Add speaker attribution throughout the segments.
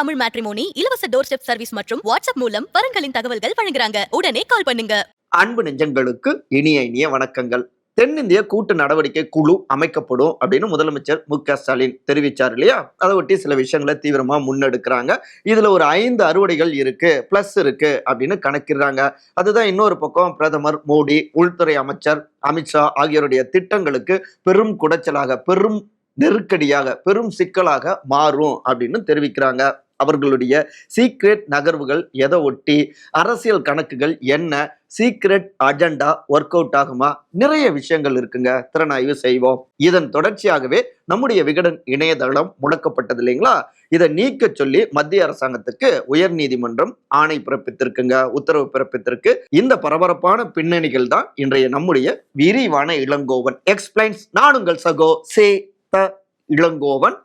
Speaker 1: Tamil matrimony இலவச door step service மற்றும் WhatsApp மூலம் வரன்களின் தகவல்கள் வழங்குறாங்க. உடனே கால் பண்ணுங்க.
Speaker 2: அன்பு நெஞ்சங்களுக்கு இனிய இனிய வணக்கங்கள். தென்னிந்திய கூட்டு நடவடிக்கை குழு அமைக்கப்படும் அப்படின்னு முதலமைச்சர் மு க ஸ்டாலின் தெரிவிச்சார் இல்லையா? அதை ஒட்டி சில விஷயங்களை தீவிரமா முன்னெடுக்கிறாங்க. இதுல ஒரு ஐந்து அறுவடைகள் இருக்கு பிளஸ் இருக்கு அப்படின்னு கணக்கிடுறாங்க. அதுதான் இன்னொரு பக்கம் பிரதமர் மோடி உள்துறை அமைச்சர் அமித்ஷா ஆகியோருடைய திட்டங்களுக்கு பெரும் குடைச்சலாக பெரும் நெருக்கடியாக பெரும் சிக்கலாக மாறும் அப்படின்னு தெரிவிக்கிறாங்க. அவர்களுடைய சீக்ரெட் நகர்வுகள் எதை ஒட்டி அரசியல் கணக்குகள் என்ன சீக்ரெட் அஜெண்டா ஒர்க் அவுட் ஆகுமா நிறைய விஷயங்கள் இருக்குங்க. திறனாய்வு செய்வோம். இதன் தொடர்ச்சியாகவே நம்முடைய விகடன் இணையதளம் முடக்கப்பட்டது இல்லைங்களா? இதை நீக்க சொல்லி மத்திய அரசாங்கத்துக்கு உயர் நீதிமன்றம் ஆணை பிறப்பித்திருக்குங்க. உத்தரவு பிறப்பித்திருக்கு. இந்த பரபரப்பான பின்னணிகள் தான் இன்றைய நம்முடைய விரிவான இளங்கோவன். எக்ஸ்பிளைன்ஸ் நானுங்கள் சகோ. சே த இளங்கோவன்.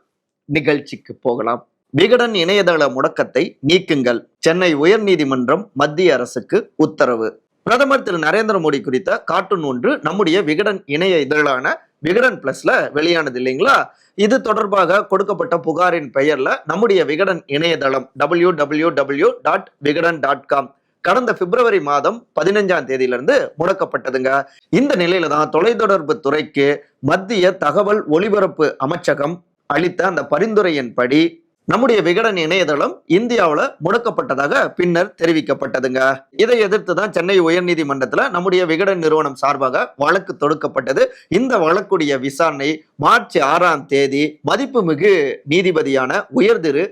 Speaker 2: நிகழ்ச்சிக்கு போகலாம். விகடன் இணையதள முடக்கத்தை நீக்குங்கள். சென்னை உயர்நீதிமன்றம் மத்திய அரசுக்கு உத்தரவு. பிரதமர் திரு நரேந்திர மோடி குறித்த கார்ட்டூன் ஒன்று நம்முடைய விகடன் இணைய இதழான விகடன் பிளஸ்ல வெளியானது இல்லைங்களா? இது தொடர்பாக கொடுக்கப்பட்ட புகாரின் பெயர்ல நம்முடைய விகடன் இணையதளம் W W W dot Vikatan dot com கடந்த பிப்ரவரி மாதம் பதினஞ்சாம் தேதியிலிருந்து முடக்கப்பட்டதுங்க. இந்த நிலையில தான் தொலைத்தொடர்பு துறைக்கு மத்திய தகவல் ஒலிபரப்பு அமைச்சகம் அளித்த அந்த பரிந்துரையின்படி நம்முடைய விகடன் இணையதளம் இந்தியாவுல முடக்கப்பட்டதாக பின்னர் தெரிவிக்கப்பட்டதுங்க. இதை எதிர்த்து தான் சென்னை உயர்நீதிமன்றத்தில் நம்முடைய விகடன் நிறுவனம் சார்பாக வழக்கு தொடுக்கப்பட்டது. இந்த வழக்குடைய விசாரணை மார்ச் ஆறாம் தேதி மதிப்புமிகு நீதிபதியான உயர்திரு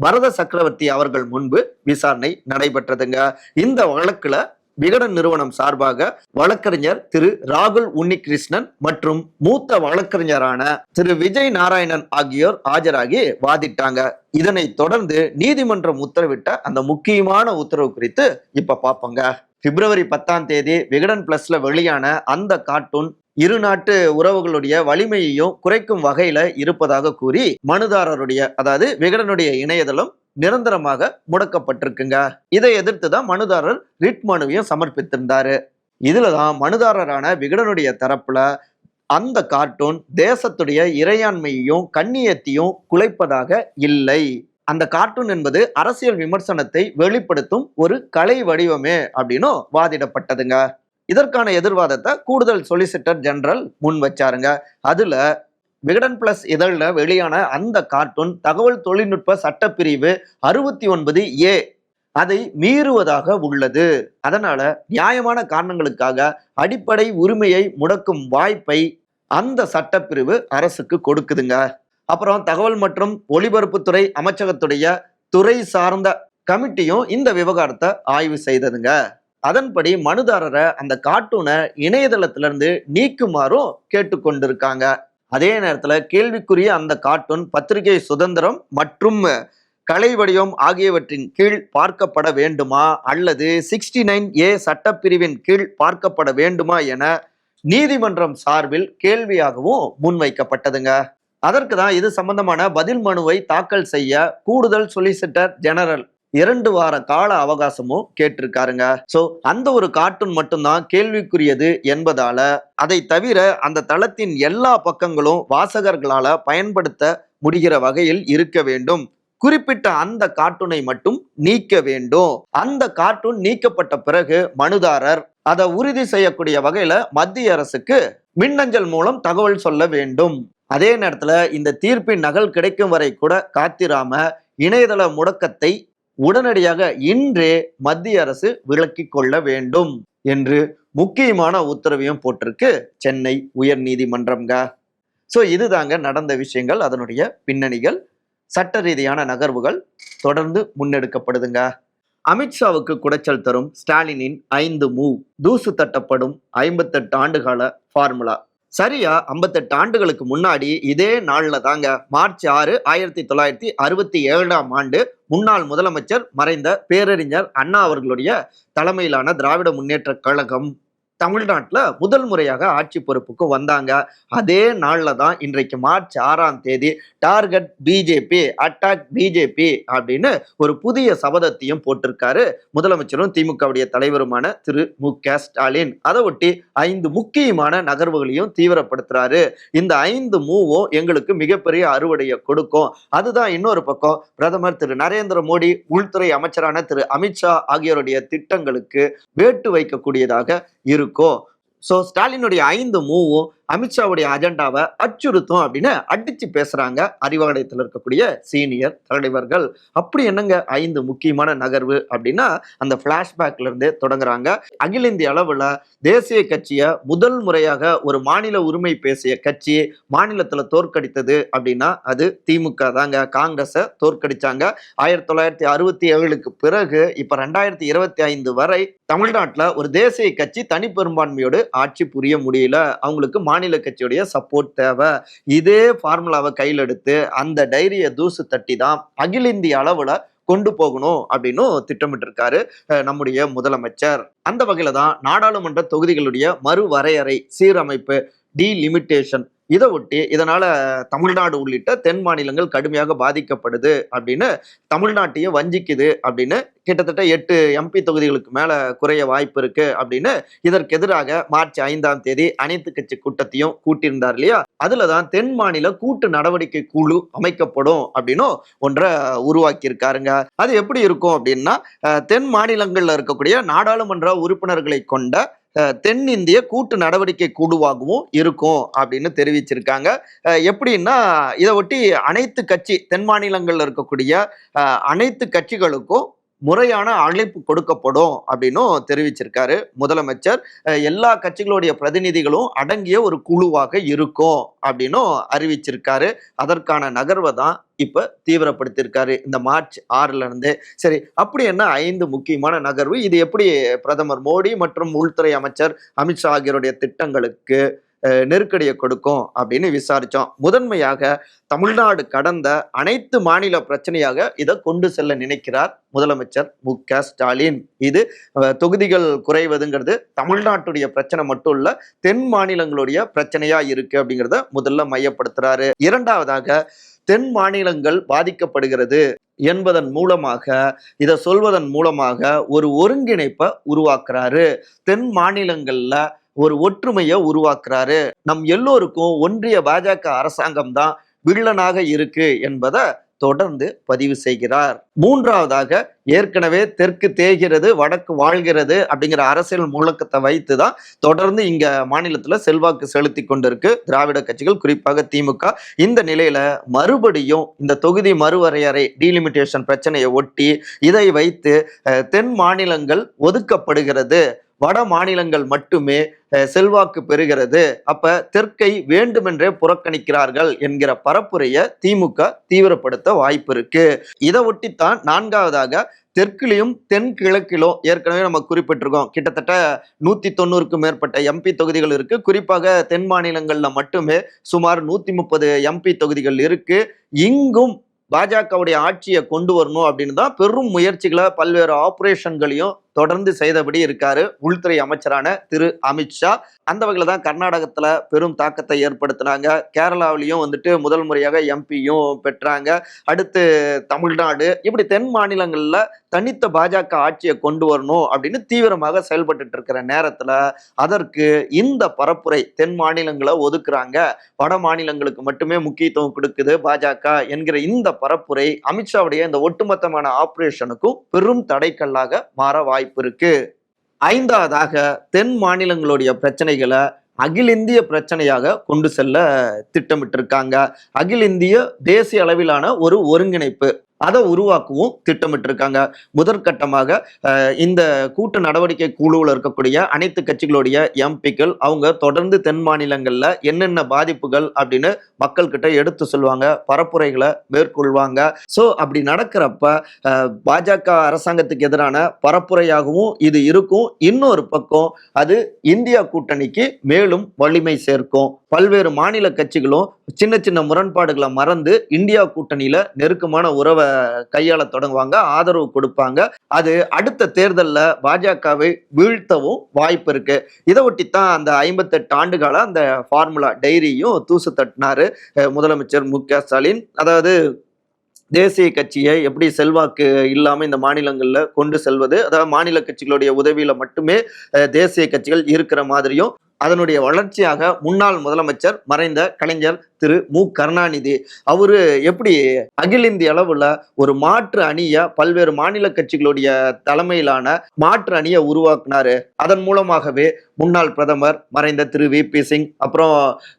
Speaker 2: பரத சக்கரவர்த்தி அவர்கள் முன்பு விசாரணை நடைபெற்றதுங்க. இந்த வழக்குல விகடன் நிறுவனம் சார்பாக வழக்கறிஞர் திரு ராகுல் உன்னிகிருஷ்ணன் மற்றும் மூத்த வழக்கறிஞரான திரு விஜய் நாராயணன் ஆகியோர் ஆஜராகி வாதிட்டாங்க. இதனை தொடர்ந்து நீதிமன்றம் உத்தரவிட்ட அந்த முக்கியமான உத்தரவு குறித்து இப்ப பாப்போங்க பிப்ரவரி பத்தாம் தேதி விகடன் பிளஸ்ல வெளியான அந்த கார்ட்டூன் இரு நாட்டு உறவுகளுடைய வலிமையையும் குறைக்கும் வகையில இருப்பதாக கூறி மனுதாரருடைய அதாவது விகடனுடைய இணையதளம் நிரந்தரமாக முடக்கப்பட்டிருக்குங்க. இதை எதிர்த்து தான் மனுதாரர் ரிட் மனுவையும் சமர்ப்பித்திருந்தாரு. இதுலதான் மனுதாரரான விகடனுடைய தரப்புல அந்த கார்ட்டூன் தேசத்துடைய இறையாண்மையையும் கண்ணியத்தையும் குலைப்பதாக இல்லை. அந்த கார்ட்டூன் என்பது அரசியல் விமர்சனத்தை வெளிப்படுத்தும் ஒரு கலை வடிவமே அப்படின்னும் வாதிடப்பட்டதுங்க. இதற்கான எதிர்வாதத்தை கூடுதல் சொலிசிட்டர் ஜெனரல் முன் வச்சாருங்க. அதுல விகடன் பிளஸ் இதழில் வெளியான அந்த கார்ட்டூன் தகவல் தொழில்நுட்ப சட்டப்பிரிவு அறுபத்தி ஒன்பது ஏ அதை மீறுவதாக உள்ளது. அதனால நியாயமான காரணங்களுக்காக அடிப்படை உரிமையை முடக்கும் வாய்ப்பை அந்த சட்டப்பிரிவு அரசுக்கு கொடுக்குதுங்க. அப்புறம் தகவல் மற்றும் ஒலிபரப்புத்துறை அமைச்சகத்துடைய துறை சார்ந்த கமிட்டியும் இந்த விவகாரத்தை ஆய்வு செய்ததுங்க. அதன்படி மனுதாரரை அந்த கார்ட்டூனை இணையதளத்திலிருந்து நீக்குமாறும் கேட்டுக்கொண்டிருக்காங்க. அதே நேரத்தில் கேள்விக்குரிய அந்த கார்ட்டூன் பத்திரிகை சுதந்திரம் மற்றும் கலை வடிவம் ஆகியவற்றின் கீழ் பார்க்கப்பட வேண்டுமா? அல்லது சிக்ஸ்டி நைன் ஏ சட்டப்பிரிவின் கீழ் பார்க்கப்பட வேண்டுமா என நீதிமன்றம் சார்பில் கேள்வியாகவும் முன்வைக்கப்பட்டதுங்க. அதற்கு தான் இது சம்பந்தமான பதில் மனுவை தாக்கல் செய்ய கூடுதல் சொலிசிட்டர் ஜெனரல் இரண்டு வார கால அவகாசமும் கேட்டிருக்காருங்க. சோ அந்த ஒரு கார்ட்டூன் மட்டும்தான் கேள்விக்குரியது என்பதால அதை தவிர அந்த தளத்தின் எல்லா பக்கங்களும் வாசகர்களால பயன்படுத்த முடிகிற வகையில் இருக்க வேண்டும். குறிப்பிட்ட அந்த கார்ட்டூனை மட்டும் நீக்க வேண்டும். அந்த கார்ட்டூன் நீக்கப்பட்ட பிறகு மனுதாரர் அதை உறுதி செய்யக்கூடிய வகையில மத்திய அரசுக்கு மின்னஞ்சல் மூலம் தகவல் சொல்ல வேண்டும். அதே நேரத்துல இந்த தீர்ப்பின் நகல் கிடைக்கும் வரை கூட காத்திராம இணையதள முடக்கத்தை உடனடியாக இன்றே மத்திய அரசு விலக்கிக் கொள்ள வேண்டும் என்று முக்கியமான உத்தரவையும் போட்டிருக்கு சென்னை உயர் நீதிமன்றம்ங்க ஸோ இதுதாங்க நடந்த விஷயங்கள். அதனுடைய பின்னணிகள் சட்ட ரீதியான நகர்வுகள் தொடர்ந்து முன்னெடுக்கப்படுதுங்க. அமித்ஷாவுக்கு குடைச்சல் தரும் ஸ்டாலினின் ஐந்து மூவ் தூசு தட்டப்படும் ஐம்பத்தெட்டு ஆண்டுகால ஃபார்முலா. சரியா ஐம்பத்தெட்டு ஆண்டுகளுக்கு முன்னாடி இதே நாளில் தாங்க மார்ச் ஆறு ஆயிரத்தி தொள்ளாயிரத்தி அறுபத்தி ஏழாம் ஆண்டு முன்னாள் முதலமைச்சர் மறைந்த பேரறிஞர் அண்ணா அவர்களுடைய தலைமையிலான திராவிட முன்னேற்ற கழகம். தமிழ்நாட்டில் முதல் முறையாக ஆட்சி பொறுப்புக்கு வந்தாங்க. அதே நாளில் தான் இன்றைக்கு மார்ச் ஆறாம் தேதி டார்கெட் பிஜேபி அட்டாக் பிஜேபி அப்படின்னு ஒரு புதிய சபதத்தையும் போட்டிருக்காரு. முதலமைச்சரும் திமுகவுடைய தலைவருமான திரு மு க ஸ்டாலின். அதை ஒட்டி ஐந்து முக்கியமான நகர்வுகளையும் தீவிரப்படுத்துறாரு. இந்த ஐந்து மூவும் எங்களுக்கு மிகப்பெரிய அறுவடையை கொடுக்கும். அதுதான் இன்னொரு பக்கம் பிரதமர் திரு நரேந்திர மோடி உள்துறை அமைச்சரான திரு அமித்ஷா ஆகியோருடைய திட்டங்களுக்கு வேட்டு வைக்கக்கூடியதாக இருக்கும். ஸோ ஸ்டாலினுடைய ஐந்து மூவும் அமித்ஷாவுடைய அஜெண்டாவை அச்சுறுத்தும் அப்படின்னு அடிச்சு பேசுறாங்க. அறிவாலயத்தில் இருக்கக்கூடிய சீனியர் தலைவர்கள். அப்படி என்னங்க ஐந்து முக்கியமான நகர்வு அப்படின்னா அந்த பிளாஷ்பேக்ல இருந்தே தொடங்குறாங்க. அகில இந்திய அளவுல தேசிய கட்சியை முதல் முறையாக ஒரு மாநில உரிமை பேசிய கட்சி மாநிலத்துல தோற்கடித்தது அப்படின்னா அது திமுக தாங்க. காங்கிரஸை தோற்கடிச்சாங்க. ஆயிரத்தி தொள்ளாயிரத்தி அறுபத்தி ஏழுக்கு பிறகு இப்ப ரெண்டாயிரத்தி இருபத்தி ஐந்து வரை தமிழ்நாட்டுல ஒரு தேசிய கட்சி தனிப்பெரும்பான்மையோடு ஆட்சி புரிய முடியல. அவங்களுக்கு மாநில கட்சியுடைய சப்போர்ட் தேவை. இதே ஃபார்முலாவை கையில் எடுத்து அந்த டைரியை தூசு தட்டி தான் அகில இந்திய அளவுல கொண்டு போகணும் அப்படின்னு திட்டமிட்டிருக்காரு நம்முடைய முதலமைச்சர். அந்த வகையில தான் நாடாளுமன்ற தொகுதிகளுடைய மறுவரையறை சீரமைப்பு டீலிமிட்டேஷன் இதை ஒட்டி இதனால தமிழ்நாடு உள்ளிட்ட தென் மாநிலங்கள் கடுமையாக பாதிக்கப்படுது அப்படின்னு தமிழ்நாட்டையே வஞ்சிக்குது அப்படின்னு கிட்டத்தட்ட எட்டு எம்பி தொகுதிகளுக்கு மேல குறைய வாய்ப்பு இருக்கு அப்படின்னு இதற்கு எதிராக மார்ச் ஐந்தாம் தேதி அனைத்து கட்சி கூட்டத்தையும் கூட்டியிருந்தார் இல்லையா? அதுலதான் தென் மாநில கூட்டு நடவடிக்கை குழு அமைக்கப்படும் அப்படின்னும் ஒன்றை உருவாக்கி இருக்காருங்க அது எப்படி இருக்கும் அப்படின்னா தென் மாநிலங்கள்ல இருக்கக்கூடிய நாடாளுமன்ற உறுப்பினர்களை கொண்ட தென்னிந்திய கூட்டு நடவடிக்கை குழுவாகவும் இருக்கும் அப்படின்னு தெரிவிச்சிருக்காங்க. அஹ், எப்படின்னா இதை ஒட்டி அனைத்து கட்சி தென் மாநிலங்கள்ல இருக்கக்கூடிய அனைத்து கட்சிகளுக்கும் முறையான அழைப்பு கொடுக்கப்படும் அப்படின்னும் தெரிவிச்சிருக்காரு முதலமைச்சர். எல்லா கட்சிகளுடைய பிரதிநிதிகளும் அடங்கிய ஒரு குழுவாக இருக்கும் அப்படின்னும் அறிவிச்சிருக்காரு. அதற்கான நகர்வை தான் இப்ப தீவிரப்படுத்தியிருக்காரு இந்த மார்ச் ஆறுல இருந்து. சரி அப்படி என்ன ஐந்து முக்கியமான நகர்வு? இது எப்படி பிரதமர் மோடி மற்றும் உள்துறை அமைச்சர் அமித்ஷா ஆகியோருடைய திட்டங்களுக்கு நெருக்கடியை கொடுக்கும் அப்படின்னு விசாரித்தோம் முதன்மையாக தமிழ்நாடு கடந்த அனைத்து மாநில பிரச்சனையாக இதை கொண்டு செல்ல நினைக்கிறார் முதலமைச்சர் மு. க. ஸ்டாலின். இது தொகுதிகள் குறைவதுங்கிறது தமிழ்நாட்டுடைய பிரச்சனை மட்டும் இல்ல தென் மாநிலங்களுடைய பிரச்சனையா இருக்கு அப்படிங்கிறத முதல்ல மையப்படுத்துறாரு. இரண்டாவதாக தென் மாநிலங்கள் பாதிக்கப்படுகிறது என்பதன் மூலமாக இதை சொல்வதன் மூலமாக ஒரு ஒருங்கிணைப்பை உருவாக்குறாரு. தென் மாநிலங்கள்ல ஒரு ஒற்றுமையை உருவாக்குறாரு. நம் எல்லோருக்கும் ஒன்றிய பாஜக அரசாங்கம் தான் வில்லனாக இருக்கு என்பதை தொடர்ந்து பதிவு செய்கிறார். மூன்றாவதாக ஏற்கனவே தெற்கு தேய்கிறது வடக்கு வாழ்கிறது அப்படிங்கிற அரசியல் முழக்கத்தை வைத்து தான் தொடர்ந்து இங்க மாநிலத்துல செல்வாக்கு செலுத்தி கொண்டிருக்கு திராவிட கட்சிகள் குறிப்பாக திமுக. இந்த நிலையில மறுபடியும் இந்த தொகுதி மறுவரையறை டீலிமிட்டேஷன் பிரச்சனையை ஒட்டி இதை வைத்து தென் மாநிலங்கள் ஒதுக்கப்படுகிறது. வட மாநிலங்கள் மட்டுமே செல்வாக்கு பெறுகிறது. அப்ப தெற்கை வேண்டுமென்றே புறக்கணிக்கிறார்கள் என்கிற பரப்புரையை திமுக தீவிரப்படுத்த வாய்ப்பு இருக்கு. இதை ஒட்டித்தான் நான்காவதாக தெற்கிலையும் தென்கிழக்கிலும் ஏற்கனவே நம்ம குறிப்பிட்டிருக்கோம். கிட்டத்தட்ட நூத்தி தொண்ணூறுக்கும் மேற்பட்ட எம்பி தொகுதிகள் இருக்கு. குறிப்பாக தென் மாநிலங்கள்ல மட்டுமே சுமார் நூத்தி முப்பது எம்பி தொகுதிகள் இருக்கு. இங்கும் பாஜகவுடைய ஆட்சியை கொண்டு வரணும் அப்படின்னு தான் பெரும் முயற்சிகளை பல்வேறு ஆபரேஷன்களையும் தொடர்ந்து செய்தபடி இருக்காரு உள்துறை அமைச்சரான திரு அமித்ஷா அந்த வகையில் தான் கர்நாடகத்தில் பெரும் தாக்கத்தை ஏற்படுத்தினாங்க. கேரளாவிலையும் வந்துட்டு முதல் முறையாக எம்பியும் பெற்றாங்க. அடுத்து தமிழ்நாடு. இப்படி தென் மாநிலங்களில் தனித்த பாஜக ஆட்சியை கொண்டு வரணும் அப்படின்னு தீவிரமாக செயல்பட்டு இருக்கிற நேரத்தில் அதற்கு இந்த பரப்புரை தென் மாநிலங்களை ஒதுக்குறாங்க. வட மாநிலங்களுக்கு மட்டுமே முக்கியத்துவம் கொடுக்குது பாஜக என்கிற இந்த பரப்புரை அமித்ஷாவுடைய இந்த ஒட்டுமொத்தமான ஆப்ரேஷனுக்கும் பெரும் தடைக்கல்லாக மாற வாய்ப்பு இருக்கு ஐந்தாவதாக தென் மாநிலங்களுடைய பிரச்சனைகளை அகில இந்திய பிரச்சனையாக கொண்டு செல்ல திட்டமிட்டிருக்காங்க. அகில இந்திய தேசிய அளவிலான ஒரு ஒருங்கிணைப்பு. அதை உருவாக்கவும் திட்டமிட்டிருக்காங்க. முதற்கட்டமாக இந்த கூட்டு நடவடிக்கை குழுவில் இருக்கக்கூடிய அனைத்து கட்சிகளுடைய எம்பிக்கள் அவங்க தொடர்ந்து தென் மாநிலங்களில் என்னென்ன பாதிப்புகள் அப்படின்னு மக்கள்கிட்ட எடுத்து சொல்லுவாங்க பரப்புரைகளை மேற்கொள்வாங்க. ஸோ அப்படி நடக்கிறப்ப பாஜக அரசாங்கத்துக்கு எதிரான பரப்புரையாகவும் இது இருக்கும். இன்னொரு பக்கம் அது இந்தியா கூட்டணிக்கு மேலும் வலிமை சேர்க்கும். பல்வேறு மாநில கட்சிகளும் சின்ன சின்ன முரண்பாடுகளை மறந்து இந்தியா கூட்டணியில நெருக்கமான உறவை கையாள தொடங்குவாங்க ஆதரவு கொடுப்பாங்க. அது அடுத்த தேர்தலில் பாஜகவை வீழ்த்தவும் வாய்ப்பு இருக்கு. இதை ஒட்டித்தான் அந்த ஐம்பத்தெட்டு ஆண்டுகால அந்த ஃபார்முலா டைரியும் தூசு தட்டினாரு முதலமைச்சர் மு க ஸ்டாலின். அதாவது தேசிய கட்சியை எப்படி செல்வாக்கு இல்லாமல் இந்த மாநிலங்களில் கொண்டு செல்வது அதாவது மாநில கட்சிகளுடைய உதவியில் மட்டுமே தேசிய கட்சிகள் இருக்கிற மாதிரியும் அதனுடைய வளர்ச்சியாக முன்னாள் முதலமைச்சர் மறைந்த கலைஞர் திரு மு. கருணாநிதி. அவரு எப்படி அகில இந்திய அளவுல ஒரு மாற்று அணிய பல்வேறு மாநில கட்சிகளுடைய தலைமையிலான மாற்று அணியை உருவாக்குனாரு. அதன் மூலமாகவே முன்னாள் பிரதமர் மறைந்த திரு வி. பி. சிங் அப்புறம்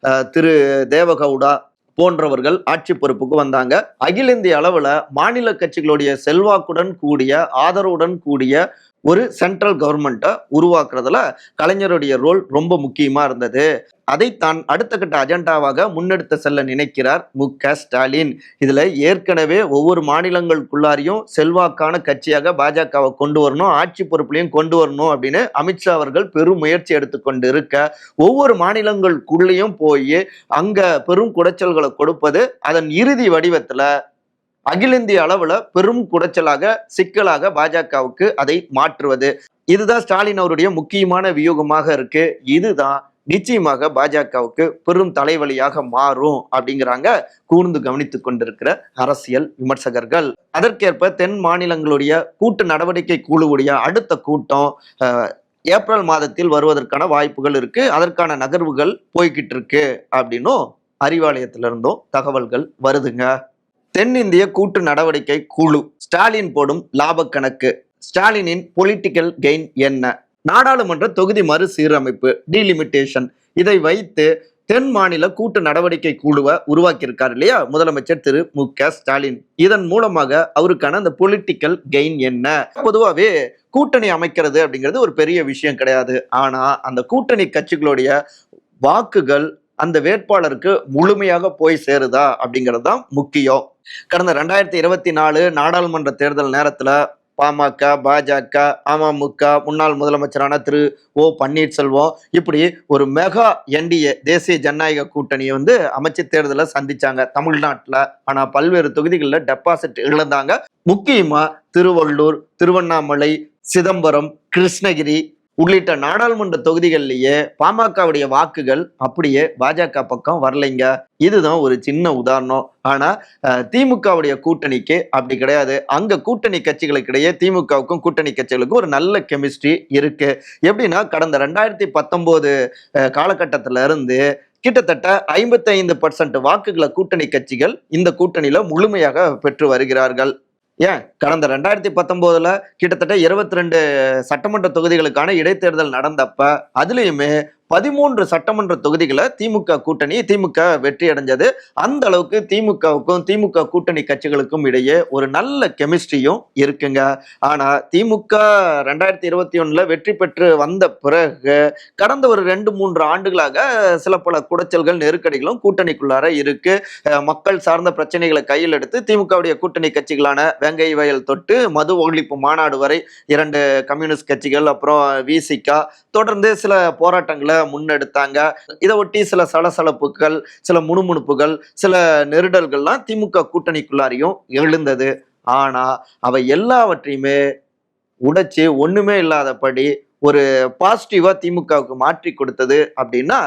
Speaker 2: அஹ், திரு தேவகவுடா போன்றவர்கள் ஆட்சி பொறுப்புக்கு வந்தாங்க. அகில இந்திய அளவுல மாநில கட்சிகளுடைய செல்வாக்குடன் கூடிய ஆதரவுடன் கூடிய ஒரு சென்ட்ரல் கவர்மெண்ட்டை உருவாக்குறதுல கலைஞருடைய ரோல் ரொம்ப முக்கியமாக இருந்தது. அதை தான் அடுத்த கட்ட அஜெண்டாவாக முன்னெடுத்து செல்ல நினைக்கிறார் மு க ஸ்டாலின். இதில் ஏற்கனவே ஒவ்வொரு மாநிலங்களுக்குள்ளாரையும் செல்வாக்கான கட்சியாக பாஜகவை கொண்டு வரணும் ஆட்சி பொறுப்புலையும் கொண்டு வரணும் அப்படின்னு அமித்ஷா அவர்கள் பெரும் முயற்சி எடுத்துக்கொண்டு இருக்க ஒவ்வொரு மாநிலங்களுக்குள்ளேயும் போய் அங்கே பெரும் குடைச்சல்களை கொடுப்பது அதன் இறுதி வடிவத்தில் அகில இந்திய அளவுல பெரும் குடைச்சலாக சிக்கலாக பாஜகவுக்கு அதை மாற்றுவது. இதுதான் ஸ்டாலின் அவருடைய முக்கியமான வியூகமாக இருக்கு. இதுதான் நிச்சயமாக பாஜகவுக்கு பெரும் தலைவலியாக மாறும் அப்படிங்கிறாங்க கூர்ந்து கவனித்துக் கொண்டிருக்கிற அரசியல் விமர்சகர்கள். அதற்கேற்ப தென் மாநிலங்களுடைய கூட்டு நடவடிக்கை குழுவுடைய அடுத்த கூட்டம் ஏப்ரல் மாதத்தில் வருவதற்கான வாய்ப்புகள் இருக்கு. அதற்கான நகர்வுகள் போய்கிட்டு இருக்கு அப்படின்னும் அறிவாலயத்திலிருந்தும் தகவல்கள் வருதுங்க. தென்னிந்திய கூட்டு நடவடிக்கை குழு. ஸ்டாலின் போடும் லாப கணக்கு ஸ்டாலினின் பொலிட்டிக்கல் கெயின் என்ன? நாடாளுமன்ற தொகுதி மறுசீரமைப்பு டீலிமிட்டேஷன் இதை வைத்து தென் மாநில கூட்டு நடவடிக்கை குழுவை உருவாக்கியிருக்கார் இல்லையா? முதலமைச்சர் திரு மு க ஸ்டாலின். இதன் மூலமாக அவருக்கான அந்த பொலிட்டிக்கல் கெயின் என்ன? பொதுவாகவே கூட்டணி அமைக்கிறது அப்படிங்கிறது ஒரு பெரிய விஷயம் கிடையாது. ஆனா அந்த கூட்டணி கட்சிகளுடைய வாக்குகள் அந்த வேட்பாளருக்கு முழுமையாக போய் சேருதா அப்படிங்கிறது தான் முக்கியம். கடந்த ரெண்டாயிரத்தி இருபத்தி நாலு நாடாளுமன்ற தேர்தல் நேரத்தில் பாமக பாஜக அமமுக முன்னாள் முதலமைச்சரான திரு ஓ பன்னீர்செல்வம் இப்படி ஒரு மெகா என்டிஏ தேசிய ஜனநாயக கூட்டணியை வந்து அமைச்சு தேர்தலை சந்திச்சாங்க. தமிழ்நாட்டில் ஆனால் பல்வேறு தொகுதிகளில் டெபாசிட் இழந்தாங்க. முக்கியமாக திருவள்ளூர் திருவண்ணாமலை சிதம்பரம் கிருஷ்ணகிரி உள்ளிட்ட நாடாளுமன்ற தொகுதிகள்லயே பாமகவுடைய வாக்குகள் அப்படியே பாஜக பக்கம் வரலைங்க. இதுதான் ஒரு சின்ன உதாரணம். ஆனா திமுகவுடைய கூட்டணிக்கு அப்படி கிடையாது. அங்க கூட்டணி கட்சிகளுக்கிடையே திமுகவுக்கும் கூட்டணி கட்சிகளுக்கும் ஒரு நல்ல கெமிஸ்ட்ரி இருக்கு. எப்படின்னா கடந்த ரெண்டாயிரத்தி பத்தொன்பது காலகட்டத்துல இருந்து கிட்டத்தட்ட ஐம்பத்தைந்து பர்சன்ட் வாக்குகளை கூட்டணி கட்சிகள் இந்த கூட்டணியில முழுமையாக பெற்று வருகிறார்கள். ஏன்? கடந்த ரெண்டாயிரத்தி பத்தொன்பதுல கிட்டத்தட்ட இருபத்தி ரெண்டு சட்டமன்ற தொகுதிகளுக்கான இடைத்தேர்தல் நடந்தப்ப அதுலயுமே பதிமூன்று சட்டமன்ற தொகுதிகளை திமுக கூட்டணி திமுக வெற்றி அடைஞ்சது. அந்த அளவுக்கு திமுகவுக்கும் திமுக கூட்டணி கட்சிகளுக்கும் இடையே ஒரு நல்ல கெமிஸ்ட்ரியும் இருக்குங்க. ஆனா திமுக ரெண்டாயிரத்தி இருபத்தி ஒண்ணுல வெற்றி பெற்று வந்த பிறகு கடந்த ஒரு ரெண்டு மூன்று ஆண்டுகளாக சில பல குடைச்சல்கள் நெருக்கடிகளும் கூட்டணிக்குள்ளார இருக்கு. மக்கள் சார்ந்த பிரச்சனைகளை கையில் எடுத்து திமுகவுடைய கூட்டணி கட்சிகளான வெங்கை வயல் தொட்டு மது ஒழிப்பு மாநாடு வரை இரண்டு கம்யூனிஸ்ட் கட்சிகள் அப்புறம் விசிகா தொடர்ந்து சில போராட்டங்களை முன்னெடுத்தாங்க. இதை ஒட்டி சில சலசலப்புகள் சில முணுமுணுப்புகள் சில நெருடல்கள்லாம் திமுக கூட்டணிக்குள்ளாரையும் எழுந்தது. ஆனா அவை எல்லாவற்றையுமே உடைச்சு ஒண்ணுமே இல்லாதபடி ஒரு பாசிட்டிவா திமுகவுக்கு மாற்றி கொடுத்தது அப்படின்னா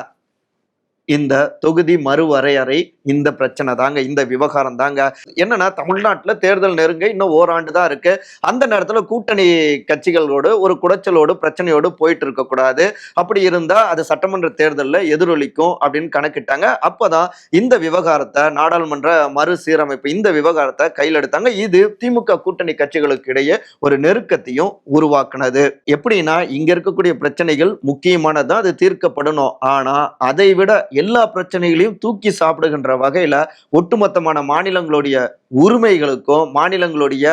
Speaker 2: இந்த தொகுதி மறுவரையறை இந்த பிரச்சனை தாங்க இந்த விவகாரம் தாங்க. என்னன்னா தமிழ்நாட்டில் தேர்தல் நெருங்க இன்னும் ஓராண்டு தான் இருக்கு. அந்த நேரத்தில் கூட்டணி கட்சிகளோடு ஒரு குடைச்சலோடு பிரச்சனையோடு போயிட்டு இருக்கக்கூடாது அப்படி இருந்தால் அது சட்டமன்ற தேர்தலில் எதிரொலிக்கும் அப்படின்னு கணக்கிட்டாங்க. அப்போதான் இந்த விவகாரத்தை நாடாளுமன்ற மறுசீரமைப்பு இந்த விவகாரத்தை கையில் எடுத்தாங்க. இது திமுக கூட்டணி கட்சிகளுக்கு இடையே ஒரு நெருக்கத்தையும் உருவாக்குனது. எப்படின்னா இங்க இருக்கக்கூடிய பிரச்சனைகள் முக்கியமானது அது தீர்க்கப்படணும். ஆனா அதை விட எல்லா பிரச்சனைகளையும் தூக்கி சாப்பிடுகின்ற வகையில ஒட்டுமொத்தமான மாநிலங்களுடைய உரிமைகளுக்கும் மாநிலங்களுடைய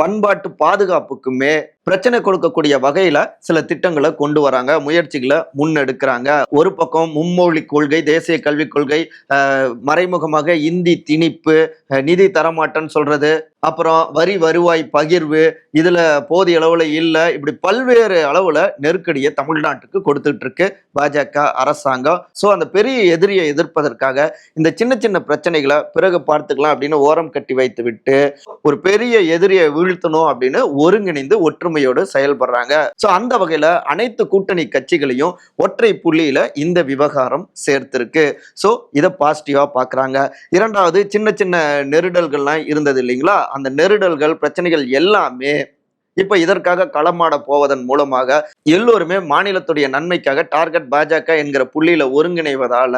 Speaker 2: பண்பாட்டு பாதுகாப்புக்குமே பிரச்சனை கொடுக்கக்கூடிய வகையில சில திட்டங்களை கொண்டு வராங்க முயற்சிகளை முன்னெடுக்கிறாங்க. ஒரு பக்கம் மும்மொழி கொள்கை தேசிய கல்விக் கொள்கை மறைமுகமாக இந்தி திணிப்பு நிதி தரமாட்டேன்னு சொல்றது. அப்புறம் வரி வருவாய் பகிர்வு இதுல போதிய அளவுல இல்லை இப்படி பல்வேறு அளவுல நெருக்கடியை தமிழ்நாட்டுக்கு கொடுத்துட்டு இருக்கு பாஜக அரசாங்கம். ஸோ அந்த பெரிய எதிரியை எதிர்ப்பதற்காக இந்த சின்ன சின்ன பிரச்சனைகளை பிறகு பார்த்துக்கலாம் அப்படின்னு ஓரம் கட்டி வைத்து விட்டு ஒரு பெரிய எதிரியை வீழ்த்தணும் அப்படின்னு ஒருங்கிணைந்து ஒற்றுமையோடு செயல்படுறாங்க. ஸோ அந்த வகையில அனைத்து கூட்டணி கட்சிகளையும் ஒற்றை புள்ளியில இந்த விவகாரம் சேர்த்திருக்கு. ஸோ இதை பாசிட்டிவா பாக்குறாங்க. இரண்டாவது சின்ன சின்ன நெருடல்கள்லாம் இருந்தது இல்லைங்களா? அந்த நெருடல்கள் பிரச்சனைகள் எல்லாமே இப்ப இதற்காக களமாட போவதன் மூலமாக எல்லோருமே மாநிலத்துடைய நன்மைக்காக டார்கெட் பாஜக என்கிற புள்ளியில ஒருங்கிணைவதால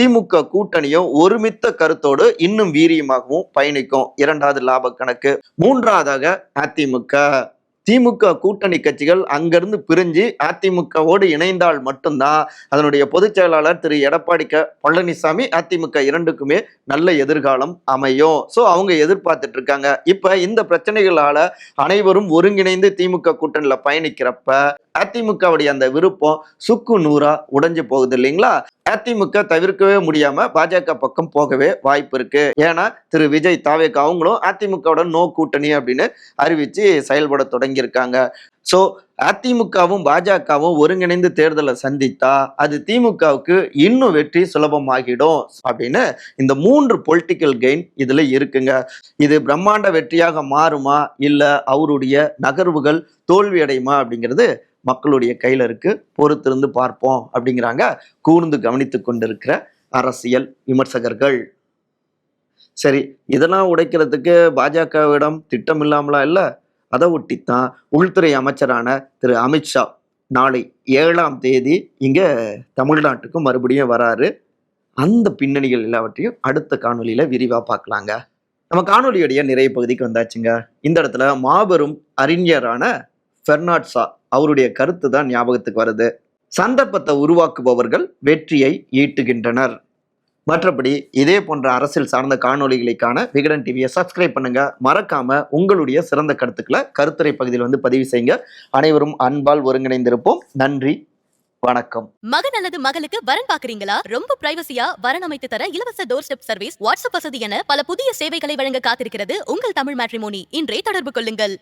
Speaker 2: திமுக கூட்டணியும் ஒருமித்த கருத்தோடு இன்னும் வீரியமாகவும் பயணிக்கும் இரண்டாவது லாப கணக்கு. மூன்றாவதாக அதிமுக. திமுக கூட்டணி கட்சிகள் அங்கிருந்து பிரிஞ்சு அதிமுகவோடு இணைந்தால் மட்டும்தான் அதனுடைய பொதுச் செயலாளர் திரு எடப்பாடி க பழனிசாமி அதிமுக இரண்டுக்குமே நல்ல எதிர்காலம் அமையும். ஸோ அவங்க எதிர்பார்த்துட்டு இருக்காங்க. இப்போ இந்த பிரச்சனைகளால அனைவரும் ஒருங்கிணைந்து திமுக கூட்டணியில பயணிக்கிறப்ப அதிமுகவுடைய அந்த விருப்பம் சுக்கு நூறா உடைஞ்சு போகுது இல்லைங்களா? அதிமுக தவிர்க்கவே முடியாம பாஜக பக்கம் போகவே வாய்ப்பு இருக்கு. ஏன்னா திரு விஜய் தாவேக் அவங்களும் அதிமுகவுடன் நோ கூட்டணி அப்படின்னு அறிவிச்சு செயல்பட தொடங்கியிருக்காங்க. ஸோ அதிமுகவும் பாஜகவும் ஒருங்கிணைந்து தேர்தலை சந்தித்தா அது திமுகவுக்கு இன்னும் வெற்றி சுலபமாகிடும் அப்படின்னு இந்த மூன்று பொலிட்டிக்கல் கெயின் இதில் இருக்குங்க. இது பிரம்மாண்ட வெற்றியாக மாறுமா? இல்லை அவருடைய நகர்வுகள் தோல்வி அடையுமா அப்படிங்கிறது மக்களுடைய கையில் இருக்கு. பொறுத்திருந்து பார்ப்போம் அப்படிங்கிறாங்க. கூர்ந்து கவனித்து கொண்டிருக்கிற அரசியல் விமர்சகர்கள். சரி இதெல்லாம் உடைக்கிறதுக்கு பாஜகவிடம் திட்டம் இல்லாமலா இல்லை? அதை ஒட்டித்தான் உள்துறை அமைச்சரான திரு அமித்ஷா நாளை ஏழாம் தேதி இங்கே தமிழ்நாட்டுக்கு மறுபடியும் வராரு. அந்த பின்னணிகள் எல்லாவற்றையும் அடுத்த காணொலியில் விரிவாக பார்க்கலாங்க. நம்ம காணொலியுடைய நிறைய பகுதிக்கு வந்தாச்சுங்க. இந்த இடத்துல மாபெரும் அறிஞரான ஃபெர்னாட்ஸா அவருடைய கருத்து தான் ஞாபகத்துக்கு வருது. சந்தர்ப்பத்தை உருவாக்குபவர்கள் வெற்றியை ஈட்டுகின்றனர். மற்றபடி இதே போன்ற அரசியல் சார்ந்த காணொளிகளை காண விகடன் டிவியை சப்ஸ்கிரைப் பண்ணுங்க. மறக்காம உங்களுடைய சிறந்த கருத்துக்களை கருத்துரை பகுதியில் வந்து பதிவு செய்யுங்க. அனைவரும் அன்பால் ஒருங்கிணைந்திருப்போம். நன்றி. வணக்கம்.
Speaker 1: மகன் அல்லது மகளுக்கு வரன் பாக்குறீங்களா ரொம்ப பிரைவசியா வரன் அமைத்து தர இலவச டோர் ஸ்டெப் சர்வீஸ் வாட்ஸ்அப் வசதி என பல புதிய சேவைகளை வழங்க காத்திருக்கிறது உங்கள் தமிழ் மேட்ரிமோனி இன்றே தொடர்பு கொள்ளுங்கள்.